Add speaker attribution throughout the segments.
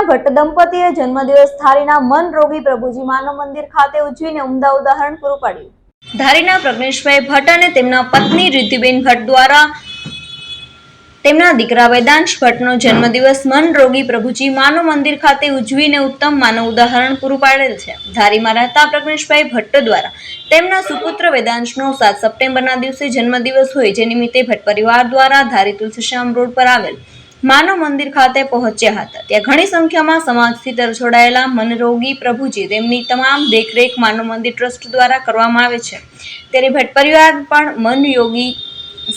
Speaker 1: ધારીના ભટ્ટ દંપતીએ જન્મદિવસ ધારીના મન રોગી પ્રભુજી માનવ મંદિર ખાતે ઉજવીને ઉમદા ઉદાહરણ પૂરું પાડ્યું. ધારીના પ્રજ્ઞેશભાઈ ભટ્ટ અને તેમના પત્ની રિદ્ધિબેન ભટ્ટ દ્વારા તેમના દીકરા વેદાંશ ભટ્ટનો જન્મદિવસ મન રોગી પ્રભુજી માનવ મંદિર ખાતે ઉજવીને ઉત્તમ માનવ ઉદાહરણ પૂરું પાડેલ છે. ધારીમાં રહેતા પ્રજ્ઞેશભાઈ ભટ્ટ દ્વારા તેમના સુપુત્ર વેદાંશનો સાત સપ્ટેમ્બરના દિવસે જન્મદિવસ હોય, જે નિમિત્તે ભટ્ટ પરિવાર દ્વારા ધારી તુલસીશ્યામ રોડ પર આવેલ માનવ મંદિર ખાતે પહોંચ્યા હતા. ત્યાં ઘણી સંખ્યામાં સમાજથી જોડાયેલા મનરોગી પ્રભુજી તેમની તમામ દેખરેખ માનવ મંદિર ટ્રસ્ટ દ્વારા કરવામાં આવે છે. ત્યારે ભટ્ટ પરિવાર પણ મન યોગી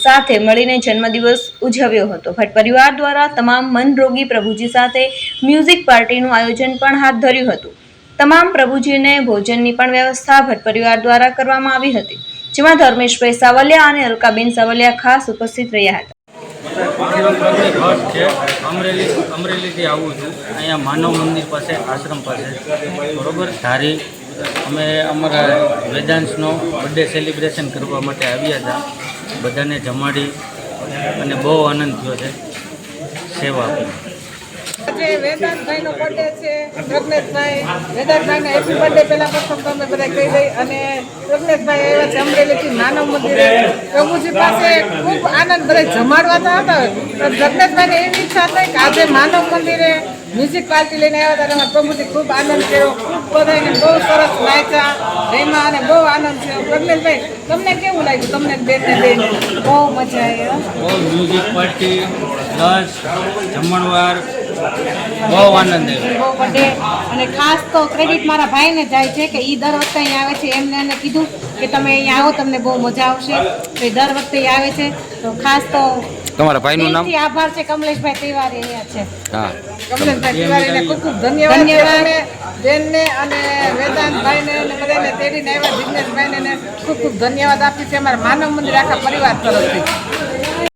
Speaker 1: સાથે મળીને જન્મદિવસ ઉજવ્યો હતો. ભટ્ટ પરિવાર દ્વારા તમામ મનરોગી પ્રભુજી સાથે મ્યુઝિક પાર્ટીનું આયોજન પણ હાથ ધર્યું હતું. તમામ પ્રભુજીને ભોજનની પણ વ્યવસ્થા ભટ્ટ પરિવાર દ્વારા કરવામાં આવી હતી. જેમાં ધર્મેશભાઈ સાવલિયા અને અલકાબેન સાવલિયા ખાસ ઉપસ્થિત રહ્યા હતા.
Speaker 2: મારું ભટ્ટ છે, અમરેલી અમરેલીથી આવું છું. અહીંયા માનવ મંદિર પાસે, આશ્રમ પાસે. બરોબર? ધારી, અમે અમારા વેદાંશનો બર્થડે સેલિબ્રેશન કરવા માટે આવ્યા હતા. બધાને જમાડી અને બહુ આનંદ થયો છે. સેવા આપી.
Speaker 3: આજે વેદાંતભાઈનો બર્થડે છે પ્રજ્ઞેશભાઈ વેદાંતભાઈને હેપી બર્થડે પહેલા પ્રથમ તમે બધા કહી દઈ અને પ્રજ્ઞેશભાઈ આવ્યા છે અમરેલીથી માનવ મંદિરે પ્રભુજી પાસે ખૂબ આનંદ બધા જમાડવાતા હતા. તો પ્રજ્ઞેશભાઈને એવી ઈચ્છા થઈ કે આજે માનવ મંદિરે મ્યુઝિક પાર્ટી લઈને આવ્યા હતા અને પ્રભુજી ખૂબ આનંદ કર્યો. ખૂબ બધાને બહુ સરસ નાચ્યા રેમાં અને બહુ આનંદ થયો. પ્રજ્ઞેશભાઈ તમને કેવું લાગ્યું? તમને બેનને બેન બહુ મજા આવી.
Speaker 2: બહુ મ્યુઝિક પાર્ટી પ્લસ જમણવાર બહુ આનંદ આવ્યો
Speaker 4: બહુ અને ખાસ તો ક્રેડિટ મારા ભાઈને જાય છે કે એ દર વખતે અહીંયા આવે છે. એમને એને કીધું કે તમે અહીંયા આવો તમને બહુ મજા આવશે. તો એ દર વખતે આવે છે. તો ખાસ તો
Speaker 5: તમારા ભાઈનું નામ?
Speaker 4: આભાર છે કમલેશભાઈ તિવારી અહીંયા છે.
Speaker 5: હા.
Speaker 3: કમલેશભાઈ તિવારીને ખૂબ ખૂબ ધન્યવાદ.
Speaker 4: ધન્યવાદ.
Speaker 3: બેનને અને વેદાંતભાઈને અને બધાને તેડીને આવ્યા જિજ્ઞેશભાઈને ખૂબ ખૂબ ધન્યવાદ આપી છે. અમારા માનવ મંદિર આખા પરિવાર તરફથી.